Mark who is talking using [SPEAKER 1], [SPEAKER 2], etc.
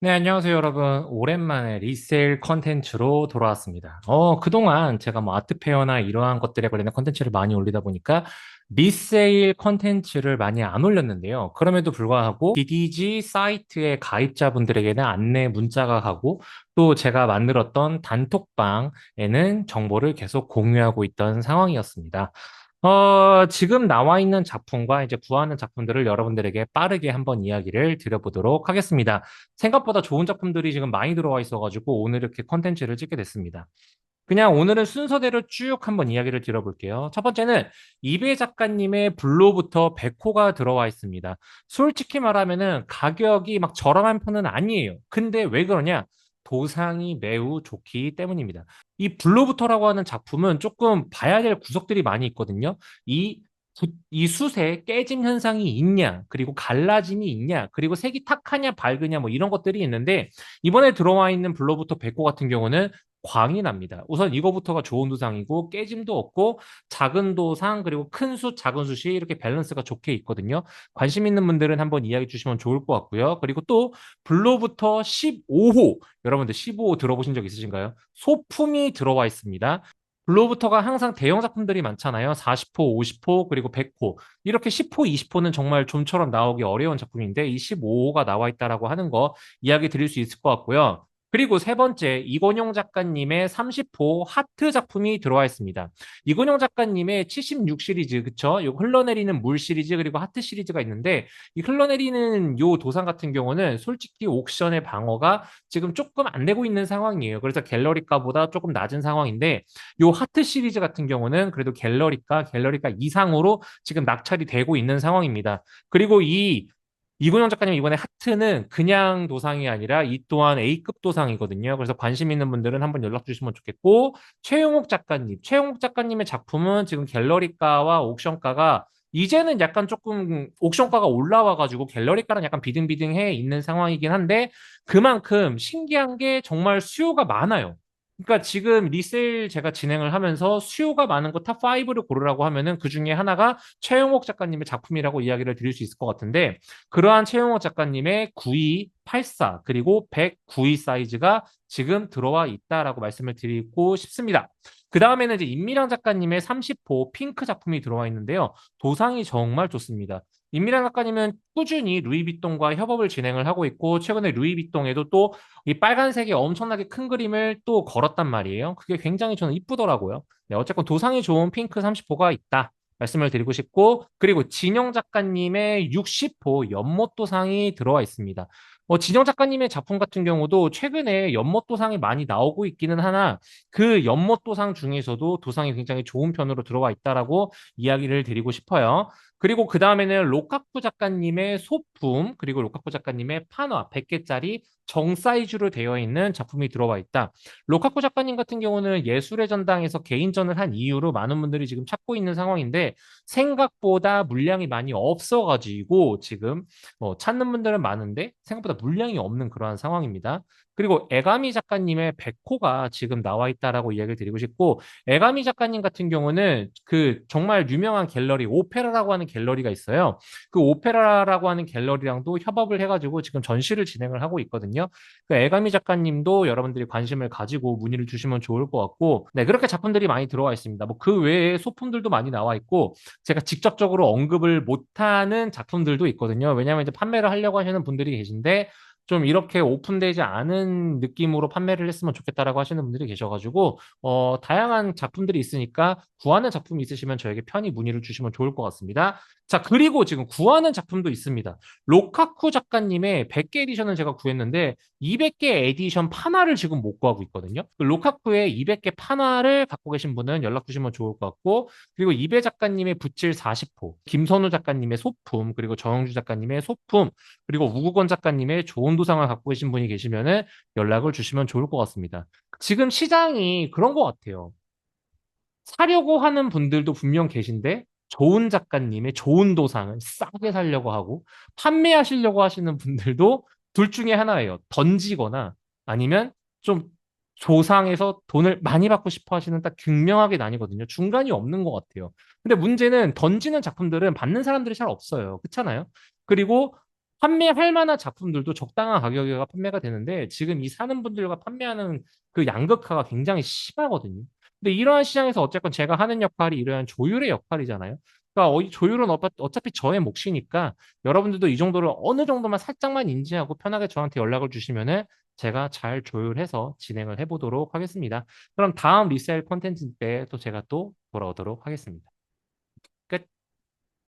[SPEAKER 1] 네, 안녕하세요, 여러분. 오랜만에 리세일 컨텐츠로 돌아왔습니다. 어, 그동안 제가 뭐 아트페어나 이러한 것들에 관련된 컨텐츠를 많이 올리다 보니까 리세일 컨텐츠를 많이 안 올렸는데요. 그럼에도 불구하고 DDG 사이트의 가입자분들에게는 안내 문자가 가고 또 제가 만들었던 단톡방에는 정보를 계속 공유하고 있던 상황이었습니다. 어, 지금 나와 있는 작품과 이제 구하는 작품들을 여러분들에게 빠르게 한번 이야기를 드려보도록 하겠습니다. 생각보다 좋은 작품들이 지금 많이 들어와 있어가지고 오늘 이렇게 컨텐츠를 찍게 됐습니다. 그냥 오늘은 순서대로 쭉 한번 이야기를 드려볼게요. 첫 번째는 이배 작가님의 블로부터 100호가 들어와 있습니다. 솔직히 말하면은 가격이 막 저렴한 편은 아니에요. 근데 왜 그러냐? 도상이 매우 좋기 때문입니다. 이 블로부터라고 하는 작품은 조금 봐야 될 구석들이 많이 있거든요. 이이 숯에 깨짐 현상이 있냐, 그리고 갈라짐이 있냐, 그리고 색이 탁하냐, 밝으냐, 뭐 이런 것들이 있는데, 이번에 들어와 있는 블로부터 100호 같은 경우는 광이 납니다. 우선 이거부터가 좋은 도상이고 깨짐도 없고 작은 도상 그리고 큰 숫, 작은 숫이 이렇게 밸런스가 좋게 있거든요. 관심 있는 분들은 한번 이야기 주시면 좋을 것 같고요. 그리고 또 블로부터 15호 여러분들 15호 들어보신 적 있으신가요? 소품이 들어와 있습니다. 블로부터가 항상 대형 작품들이 많잖아요. 40호, 50호, 그리고 100호. 이렇게 10호, 20호는 정말 좀처럼 나오기 어려운 작품인데 이 15호가 나와 있다라고 하는 거 이야기 드릴 수 있을 것 같고요. 그리고 세 번째, 이건용 작가님의 30호 하트 작품이 들어와 있습니다. 이건용 작가님의 76 시리즈, 그쵸? 요 흘러내리는 물 시리즈, 그리고 하트 시리즈가 있는데, 이 흘러내리는 요 도상 같은 경우는 솔직히 옥션의 방어가 지금 조금 안 되고 있는 상황이에요. 그래서 갤러리가보다 조금 낮은 상황인데, 요 하트 시리즈 같은 경우는 그래도 갤러리가, 갤러리가 이상으로 지금 낙찰이 되고 있는 상황입니다. 그리고 이 이근영 작가님 이번에 하트는 그냥 도상이 아니라 이 또한 A급 도상이거든요. 그래서 관심 있는 분들은 한번 연락 주시면 좋겠고 최용욱 작가님, 최용욱 작가님의 작품은 지금 갤러리가와 옥션가가 이제는 약간 조금 옥션가가 올라와가지고 갤러리가랑 약간 비등비등해 있는 상황이긴 한데 그만큼 신기한 게 정말 수요가 많아요. 그러니까 지금 리세일 제가 진행을 하면서 수요가 많은 거 탑 5를 고르라고 하면은 그 중에 하나가 최용옥 작가님의 작품이라고 이야기를 드릴 수 있을 것 같은데 그러한 최용옥 작가님의 92, 84 그리고 109위 사이즈가 지금 들어와 있다라고 말씀을 드리고 싶습니다. 그 다음에는 이제 임미랑 작가님의 30호 핑크 작품이 들어와 있는데요. 도상이 정말 좋습니다. 임미랑 작가님은 꾸준히 루이비통과 협업을 진행을 하고 있고 최근에 루이비통에도 또 이 빨간색의 엄청나게 큰 그림을 또 걸었단 말이에요. 그게 굉장히 저는 이쁘더라고요. 네, 어쨌건 도상이 좋은 핑크 30호가 있다. 말씀을 드리고 싶고 그리고 진영 작가님의 60호 연못도상이 들어와 있습니다. 어, 진영 작가님의 작품 같은 경우도 최근에 연못도상이 많이 나오고 있기는 하나 그 연못도상 중에서도 도상이 굉장히 좋은 편으로 들어와 있다라고 이야기를 드리고 싶어요. 그리고 그 다음에는 로카쿠 작가님의 소품, 그리고 로카쿠 작가님의 판화 100개짜리 정 사이즈로 되어 있는 작품이 들어와 있다. 로카쿠 작가님 같은 경우는 예술의 전당에서 개인전을 한 이후로 많은 분들이 지금 찾고 있는 상황인데 생각보다 물량이 많이 없어가지고 지금 뭐 찾는 분들은 많은데 생각보다 물량이 없는 그러한 상황입니다. 그리고 에가미 작가님의 백호가 지금 나와 있다라고 이야기를 드리고 싶고 에가미 작가님 같은 경우는 그 정말 유명한 갤러리 오페라라고 하는 갤러리가 있어요. 그 오페라라고 하는 갤러리랑도 협업을 해가지고 지금 전시를 진행을 하고 있거든요. 그 에가미 작가님도 여러분들이 관심을 가지고 문의를 주시면 좋을 것 같고 네 그렇게 작품들이 많이 들어와 있습니다. 뭐 그 외에 소품들도 많이 나와 있고 제가 직접적으로 언급을 못하는 작품들도 있거든요. 왜냐하면 이제 판매를 하려고 하시는 분들이 계신데 좀 이렇게 오픈되지 않은 느낌으로 판매를 했으면 좋겠다라고 하시는 분들이 계셔가지고 어, 다양한 작품들이 있으니까 구하는 작품이 있으시면 저에게 편히 문의를 주시면 좋을 것 같습니다. 자 그리고 지금 구하는 작품도 있습니다. 로카쿠 작가님의 100개 에디션을 제가 구했는데 200개 에디션 판화를 지금 못 구하고 있거든요. 그 로카쿠의 200개 판화를 갖고 계신 분은 연락 주시면 좋을 것 같고 그리고 이배 작가님의 붓질 40호, 김선우 작가님의 소품, 그리고 정영주 작가님의 소품, 그리고 우구건 작가님의 좋은 도상을 갖고 계신 분이 계시면은 연락을 주시면 좋을 것 같습니다. 지금 시장이 그런 것 같아요. 사려고 하는 분들도 분명 계신데 좋은 작가님의 좋은 도상을 싸게 사려고 하고 판매하시려고 하시는 분들도 둘 중에 하나예요. 던지거나 아니면 좀 조상에서 돈을 많이 받고 싶어 하시는 딱 극명하게 나뉘거든요. 중간이 없는 것 같아요. 근데 문제는 던지는 작품들은 받는 사람들이 잘 없어요. 그렇잖아요. 그리고 판매할 만한 작품들도 적당한 가격에 판매가 되는데 지금 이 사는 분들과 판매하는 그 양극화가 굉장히 심하거든요. 근데 이러한 시장에서 어쨌건 제가 하는 역할이 이러한 조율의 역할이잖아요. 그러니까 어- 이 조율은 어차- 어차피 저의 몫이니까 여러분들도 이 정도를 어느 정도만 살짝만 인지하고 편하게 저한테 연락을 주시면은 제가 잘 조율해서 진행을 해보도록 하겠습니다. 그럼 다음 리셀 콘텐츠 때 또 제가 또 돌아오도록 하겠습니다.